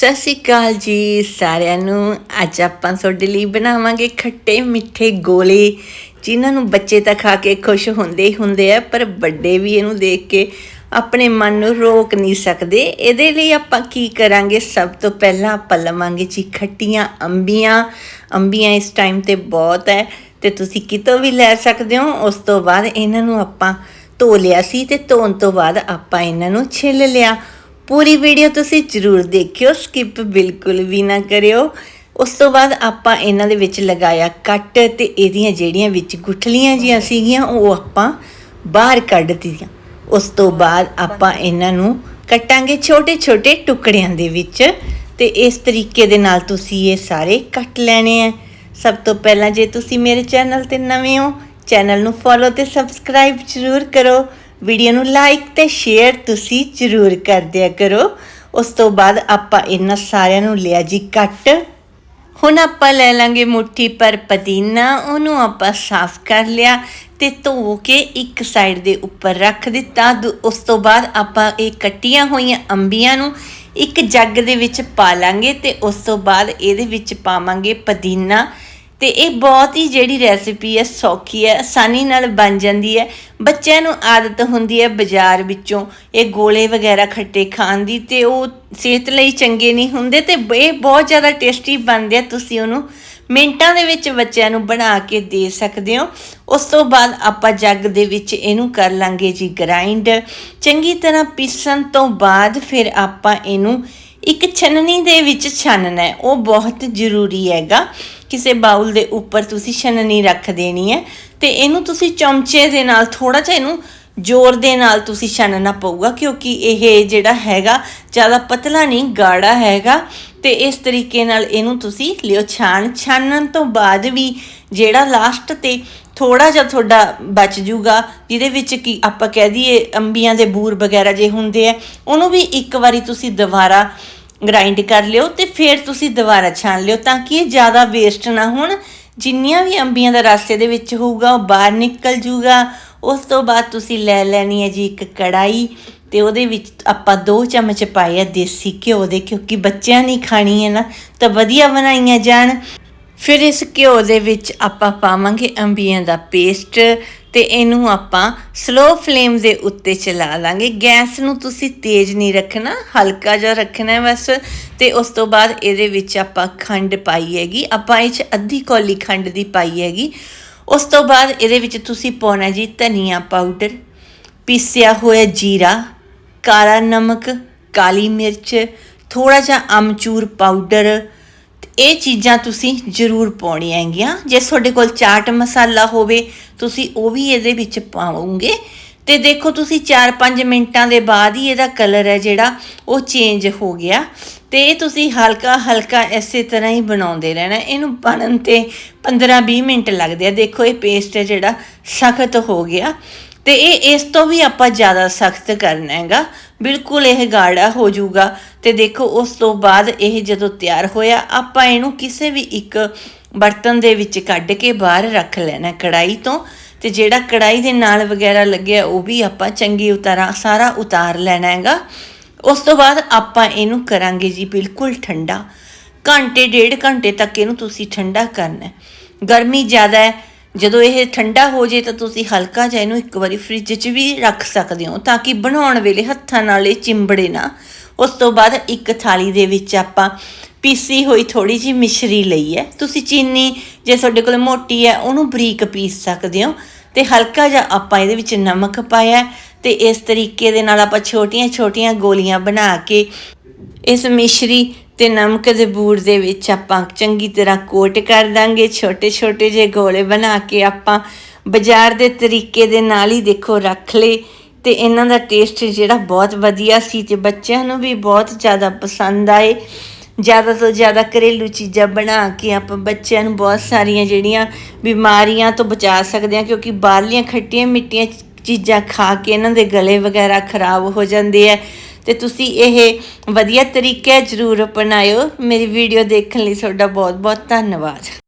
ਸਤਿ ਸ਼੍ਰੀ ਅਕਾਲ ਜੀ ਸਾਰਿਆਂ ਨੂੰ। ਅੱਜ ਆਪਾਂ ਤੁਹਾਡੇ ਲਈ ਬਣਾਵਾਂਗੇ ਖੱਟੇ ਮਿੱਠੇ ਗੋਲੇ। ਜਿਨ੍ਹਾਂ ਨੂੰ ਬੱਚੇ ਤਾਂ ਖਾ ਕੇ ਖੁਸ਼ ਹੁੰਦੇ ਹੀ ਹੁੰਦੇ ਆ, ਪਰ ਵੱਡੇ ਵੀ ਇਹਨੂੰ ਦੇਖ ਕੇ ਆਪਣੇ ਮਨ ਨੂੰ ਰੋਕ ਨਹੀਂ ਸਕਦੇ। ਇਹਦੇ ਲਈ ਆਪਾਂ ਕੀ ਕਰਾਂਗੇ? ਸਭ ਤੋਂ ਪਹਿਲਾਂ ਆਪਾਂ ਲਵਾਂਗੇ ਜੀ ਖੱਟੀਆਂ ਅੰਬੀਆਂ। ਅੰਬੀਆਂ ਇਸ ਟਾਈਮ ਤੇ ਬਹੁਤ ਹੈ ਤੇ ਤੁਸੀਂ ਕਿਤੋਂ ਵੀ ਲੈ ਸਕਦੇ ਹੋ। ਉਸ ਤੋਂ ਬਾਅਦ ਇਹਨਾਂ ਨੂੰ ਆਪਾਂ ਧੋ ਲਿਆ ਸੀ ਤੇ ਧੋਣ ਤੋਂ ਬਾਅਦ ਆਪਾਂ ਇਹਨਾਂ ਨੂੰ ਛਿੱਲ ਲਿਆ। ਪੂਰੀ ਵੀਡੀਓ ਤੁਸੀਂ ਜ਼ਰੂਰ ਦੇਖਿਓ ਸਕਿਪ ਬਿਲਕੁਲ ਵੀ ਨਾ ਕਰਿਓ। ਉਸ ਤੋਂ ਬਾਅਦ ਆਪਾਂ ਇਹਨਾਂ ਦੇ ਵਿੱਚ ਲਗਾਇਆ ਕੱਟ ਤੇ ਇਹਦੀਆਂ ਜਿਹੜੀਆਂ ਵਿੱਚ ਗੁਠਲੀਆਂ ਜੀਆਂ ਸੀਗੀਆਂ ਉਹ ਆਪਾਂ ਬਾਹਰ ਕੱਢ ਦਿੱਤੀਆਂ। ਉਸ ਤੋਂ ਬਾਅਦ ਆਪਾਂ ਇਹਨਾਂ ਨੂੰ ਕੱਟਾਂਗੇ ਛੋਟੇ ਛੋਟੇ ਟੁਕੜਿਆਂ ਦੇ ਵਿੱਚ ਤੇ ਇਸ ਤਰੀਕੇ ਦੇ ਨਾਲ ਤੁਸੀਂ ਇਹ ਸਾਰੇ ਕੱਟ ਲੈਣੇ ਆ। ਸਭ ਤੋਂ ਪਹਿਲਾਂ ਜੇ ਤੁਸੀਂ ਮੇਰੇ ਚੈਨਲ ਤੇ ਨਵੇਂ ਹੋ ਚੈਨਲ ਨੂੰ ਫੋਲੋ ਤੇ ਸਬਸਕ੍ਰਾਈਬ ਜ਼ਰੂਰ ਕਰੋ। ਵੀਡੀਓ ਨੂੰ ਲਾਈਕ ਤੇ ਸ਼ੇਅਰ ਤੁਸੀਂ ਜ਼ਰੂਰ ਕਰ ਦਿਆ ਕਰੋ। ਉਸ ਤੋਂ ਬਾਅਦ ਆਪਾਂ ਇਹਨਾਂ ਸਾਰਿਆਂ ਨੂੰ ਲਿਆ ਜੀ ਕੱਟ। ਹੁਣ ਆਪਾਂ ਲੈ ਲਾਂਗੇ ਮੁੱਠੀ ਪਰ ਪੁਦੀਨਾ, ਉਹਨੂੰ ਆਪਾਂ ਸਾਫ਼ ਕਰ ਲਿਆ ਤੇ ਧੋ ਕੇ ਇੱਕ ਸਾਈਡ ਦੇ ਉੱਪਰ ਰੱਖ ਦਿੱਤਾ। ਦੂ- ਉਸ ਤੋਂ ਬਾਅਦ ਆਪਾਂ ਇਹ ਕੱਟੀਆਂ ਹੋਈਆਂ ਅੰਬੀਆਂ ਨੂੰ ਇੱਕ ਜੱਗ ਦੇ ਵਿੱਚ ਪਾ ਲਾਂਗੇ ਤੇ ਉਸ ਤੋਂ ਬਾਅਦ ਇਹਦੇ ਵਿੱਚ ਪਾਵਾਂਗੇ ਪੁਦੀਨਾ। ਤੇ ਇਹ ਬਹੁਤ ਹੀ ਜਿਹੜੀ ਰੈਸਿਪੀ ਹੈ, ਸੌਖੀ ਹੈ, ਆਸਾਨੀ ਨਾਲ ਬਣ ਜਾਂਦੀ ਹੈ। ਬੱਚਿਆਂ ਨੂੰ ਆਦਤ ਹੁੰਦੀ ਹੈ ਬਾਜ਼ਾਰ ਵਿੱਚੋਂ ਇਹ ਗੋਲੇ ਵਗੈਰਾ ਖੱਟੇ ਖਾਣ ਦੀ ਤੇ ਉਹ ਸਿਹਤ ਲਈ ਚੰਗੇ ਨਹੀਂ ਹੁੰਦੇ ਤੇ ਇਹ ਬਹੁਤ ਜ਼ਿਆਦਾ ਟੇਸਟੀ ਬਣਦੇ ਆ, ਤੁਸੀਂ ਉਹਨੂੰ ਮਿੰਟਾਂ ਦੇ ਵਿੱਚ ਬੱਚਿਆਂ ਨੂੰ ਬਣਾ ਕੇ ਦੇ ਸਕਦੇ ਹੋ। ਉਸ ਤੋਂ ਬਾਅਦ ਆਪਾਂ ਜੱਗ ਦੇ ਵਿੱਚ ਇਹਨੂੰ ਕਰ ਲਾਂਗੇ ਜੀ ਗ੍ਰਾਈਂਡ ਚੰਗੀ ਤਰ੍ਹਾਂ ਪੀਸਣ ਤੋਂ ਬਾਅਦ ਫਿਰ ਆਪਾਂ ਇਹਨੂੰ ਇੱਕ ਛਨਣੀ ਦੇ ਵਿੱਚ ਛਾਨਣਾ ਹੈ, ਉਹ ਬਹੁਤ ਜ਼ਰੂਰੀ ਹੈਗਾ। ਕਿਸੇ ਬਾਉਲ ਦੇ ਉੱਪਰ ਤੁਸੀਂ ਛਨਣੀ ਰੱਖ ਦੇਣੀ ਹੈ ਤੇ ਇਹਨੂੰ ਤੁਸੀਂ ਚਮਚੇ ਦੇ ਨਾਲ ਥੋੜਾ ਜਿਹਾ ਇਹਨੂੰ ਜ਼ੋਰ ਦੇ ਨਾਲ ਤੁਸੀਂ ਛਾਨਣਾ ਪਊਗਾ, ਕਿਉਂਕਿ ਇਹ ਜਿਹੜਾ ਹੈਗਾ, ਜ਼ਿਆਦਾ ਪਤਲਾ ਨਹੀਂ, ਗਾੜਾ ਹੈਗਾ ਤੇ ਇਸ ਤਰੀਕੇ ਨਾਲ ਇਹਨੂੰ ਤੁਸੀਂ ਲਿਓ ਛਾਣ। ਛਾਨਣ ਤੋਂ ਬਾਅਦ ਵੀ ਜਿਹੜਾ ਲਾਸਟ ਤੇ ਥੋੜਾ ਜਿਹਾ ਤੁਹਾਡਾ ਬਚ ਜੂਗਾ, ਜਿਹਦੇ ਵਿੱਚ ਕੀ ਆਪਾਂ ਕਹਿ ਦਈਏ ਅੰਬੀਆਂ ਦੇ ਬੂਰ ਵਗੈਰਾ ਜੇ ਹੁੰਦੇ ਆ, ਉਹਨੂੰ ਵੀ ਇੱਕ ਵਾਰੀ ਤੁਸੀਂ ਦੁਬਾਰਾ ਗ੍ਰਾਈਂਡ ਕਰ ਲਿਓ ਤੇ ਫਿਰ ਤੁਸੀਂ ਦੁਬਾਰਾ ਛਾਣ ਲਿਓ ਤਾਂ ਕਿ ਇਹ ਜ਼ਿਆਦਾ ਵੇਸਟ ਨਾ ਹੋਣ। ਜਿੰਨੀਆਂ ਵੀ ਅੰਬੀਆਂ ਦਾ ਰਸਤੇ ਦੇ ਵਿੱਚ ਹੋਊਗਾ, ਉਹ ਬਾਹਰ ਨਿਕਲ ਜੂਗਾ। ਉਸ ਤੋਂ ਬਾਅਦ ਤੁਸੀਂ ਲੈ ਲੈਣੀ ਹੈ ਜੀ ਇੱਕ ਕੜਾਈ ਤੇ ਉਹਦੇ ਵਿੱਚ ਆਪਾਂ 2 ਚਮਚ ਪਾਏ ਆ ਦੇਸੀ ਘਿਓ ਦੇ, ਕਿਉਂਕਿ ਬੱਚਿਆਂ ਨੇ ਖਾਣੀ ਹੈ ਨਾ, ਤਾਂ ਵਧੀਆ ਬਣਾਈਆਂ ਜਾਣ। ਫਿਰ ਇਸ ਘਿਓ ਦੇ ਵਿੱਚ ਆਪਾਂ ਪਾਵਾਂਗੇ ਅੰਬੀਆਂ ਦਾ ਪੇਸਟ ਤੇ ਇਹਨੂੰ ਆਪਾਂ ਸਲੋ ਫਲੇਮ ਦੇ ਉੱਤੇ ਚਲਾ ਲਾਂਗੇ। ਗੈਸ ਨੂੰ ਤੁਸੀਂ ਤੇਜ਼ ਨਹੀਂ ਰੱਖਣਾ, ਹਲਕਾ ਜਿਹਾ ਰੱਖਣਾ ਹੈ ਬਸ। ਤੇ ਉਸ ਤੋਂ ਬਾਅਦ ਇਹਦੇ ਵਿੱਚ ਆਪਾਂ ਖੰਡ ਪਾਈ ਹੈਗੀ। ਆਪਾਂ ਇਹ ਚ ਅੱਧੀ ਕੌਲੀ ਖੰਡ ਦੀ ਪਾਈ ਹੈਗੀ। ਉਸ ਤੋਂ ਬਾਅਦ ਇਹਦੇ ਵਿੱਚ ਤੁਸੀਂ ਪਾਉਣਾ ਜੀ ਧਨੀਆ ਪਾਊਡਰ, ਪੀਸਿਆ ਹੋਇਆ ਜੀਰਾ, ਕਾਲਾ ਨਮਕ, ਕਾਲੀ ਮਿਰਚ ਥੋੜਾ ਜਿਹਾ ਅਮਚੂਰ ਪਾਊਡਰ ਇਹ ਚੀਜ਼ਾਂ ਤੁਸੀਂ ਜ਼ਰੂਰ ਪਾਉਣੀਆਂ ਹੈਗੀਆਂ। ਜੇ ਤੁਹਾਡੇ ਕੋਲ ਚਾਟ ਮਸਾਲਾ ਹੋਵੇ, ਤੁਸੀਂ ਉਹ ਵੀ ਇਹਦੇ ਵਿੱਚ ਪਾਵੋਗੇ ਤੇ ਦੇਖੋ ਤੁਸੀਂ 4-5 ਮਿੰਟਾਂ ਦੇ ਬਾਅਦ ਹੀ ਇਹਦਾ ਕਲਰ ਹੈ ਜਿਹੜਾ, ਉਹ ਚੇਂਜ ਹੋ ਗਿਆ। ਤੇ ਇਹ ਤੁਸੀਂ ਹਲਕਾ ਹਲਕਾ ਇਸੇ ਤਰ੍ਹਾਂ ਹੀ ਬਣਾਉਂਦੇ ਰਹਿਣਾ। ਇਹਨੂੰ ਬਣਨ ਤੇ 15-20 ਮਿੰਟ ਲੱਗਦੇ ਆ। ਦੇਖੋ ਇਹ ਪੇਸਟ ਹੈ ਜਿਹੜਾ, ਸਖਤ ਹੋ ਗਿਆ। ਤੇ ਇਹ ਇਸ ਤੋਂ ਵੀ ਆਪਾਂ ਜ਼ਿਆਦਾ ਸਖਤ ਕਰਨਾ ਹੈਗਾ। ਬਿਲਕੁਲ ਇਹ ਗਾੜਾ ਹੋ ਜਾਊਗਾ ਤੇ ਦੇਖੋ ਉਸ ਤੋਂ ਬਾਅਦ ਇਹ ਜਦੋਂ ਤਿਆਰ ਹੋਇਆ, ਆਪਾਂ ਇਹਨੂੰ ਕਿਸੇ ਵੀ ਇੱਕ ਬਰਤਨ ਦੇ ਵਿੱਚ ਕੱਢ ਕੇ ਬਾਹਰ ਰੱਖ ਲੈਣਾ ਕੜਾਈ ਤੋਂ ਤੇ ਜਿਹੜਾ ਕੜਾਈ ਦੇ ਨਾਲ ਵਗੈਰਾ ਲੱਗਿਆ ਉਹ ਵੀ ਆਪਾਂ ਚੰਗੀ ਉਤਾਰਾ, ਸਾਰਾ ਉਤਾਰ ਲੈਣਾ ਹੈਗਾ। ਉਸ ਤੋਂ ਬਾਅਦ ਆਪਾਂ ਇਹਨੂੰ ਕਰਾਂਗੇ ਜੀ ਬਿਲਕੁਲ ਠੰਡਾ। ਘੰਟੇ, ਡੇਢ ਘੰਟੇ ਤੱਕ ਇਹਨੂੰ ਤੁਸੀਂ ਠੰਡਾ ਕਰਨਾ ਗਰਮੀ ਜ਼ਿਆਦਾ ਹੈ ਜਦੋਂ ਇਹ ਠੰਡਾ ਹੋ ਜੇ ਤਾਂ ਤੁਸੀਂ ਹਲਕਾ ਜਿਹਾ ਇਹਨੂੰ ਇੱਕ ਵਾਰੀ ਫ੍ਰਿਜ 'ਚ ਵੀ ਰੱਖ ਸਕਦੇ ਹੋ ਤਾਂ ਕਿ ਬਣਾਉਣ ਵੇਲੇ ਹੱਥਾਂ ਨਾਲ ਇਹ ਚਿੰਬੜੇ ਨਾ। ਉਸ ਤੋਂ ਬਾਅਦ ਇੱਕ ਥਾਲੀ ਦੇ ਵਿੱਚ ਆਪਾਂ ਪੀਸੀ ਹੋਈ ਥੋੜੀ ਜਿਹੀ ਮਿਸ਼ਰੀ ਲਈ ਹੈ। ਤੁਸੀਂ ਚੀਨੀ ਜੇ ਤੁਹਾਡੇ ਕੋਲ ਮੋਟੀ ਹੈ, ਉਹਨੂੰ ਬਰੀਕ ਪੀਸ ਸਕਦੇ ਹੋ ਤੇ ਹਲਕਾ ਜਿਹਾ ਆਪਾਂ ਇਹਦੇ ਵਿੱਚ ਨਮਕ ਪਾਇਆ ਤੇ ਇਸ ਤਰੀਕੇ ਦੇ ਨਾਲ ਆਪਾਂ ਛੋਟੀਆਂ-ਛੋਟੀਆਂ ਗੋਲੀਆਂ ਬਣਾ ਕੇ ਇਸ ਮਿਸ਼ਰੀ ਤੇ ਨਮਕ ਦੇ ਬੂਰ ਦੇ ਵਿੱਚ ਆਪਾਂ ਚੰਗੀ ਤਰ੍ਹਾਂ ਕੋਟ ਕਰ ਦਾਂਗੇ। ਛੋਟੇ-ਛੋਟੇ ਜਿਹੇ ਗੋਲੇ ਬਣਾ ਕੇ ਆਪਾਂ ਬਾਜ਼ਾਰ ਦੇ ਤਰੀਕੇ ਦੇ ਨਾਲ ਹੀ ਦੇਖੋ ਰੱਖ ਲਏ ਤੇ ਇਹਨਾਂ ਦਾ ਟੇਸਟ ਜਿਹੜਾ ਬਹੁਤ ਵਧੀਆ ਸੀ ਤੇ ਬੱਚਿਆਂ ਨੂੰ ਵੀ ਬਹੁਤ ਜ਼ਿਆਦਾ ਪਸੰਦ ਆਏ। ਜ਼ਿਆਦਾ ਤੋਂ ਜ਼ਿਆਦਾ ਘਰੇਲੂ ਚੀਜ਼ਾਂ ਬਣਾ ਕੇ ਆਪਾਂ ਬੱਚਿਆਂ ਨੂੰ ਬਹੁਤ ਸਾਰੀਆਂ ਜਿਹੜੀਆਂ ਬਿਮਾਰੀਆਂ ਤੋਂ ਬਚਾ ਸਕਦੇ ਹਾਂ ਕਿਉਂਕਿ ਬਾਹਰਲੀਆਂ ਖੱਟੀਆਂ ਮਿੱਟੀਆਂ ਚੀਜ਼ਾਂ ਖਾ ਕੇ ਇਹਨਾਂ ਦੇ ਗਲੇ ਵਗੈਰਾ ਖਰਾਬ ਹੋ ਜਾਂਦੇ ਆ। ਤੇ ਤੁਸੀਂ ਇਹ ਵਧੀਆ ਤਰੀਕਾ ਜ਼ਰੂਰ ਅਪਣਾਇਓ। ਮੇਰੀ ਵੀਡੀਓ ਦੇਖਣ ਲਈ ਤੁਹਾਡਾ ਬਹੁਤ ਬਹੁਤ ਧੰਨਵਾਦ।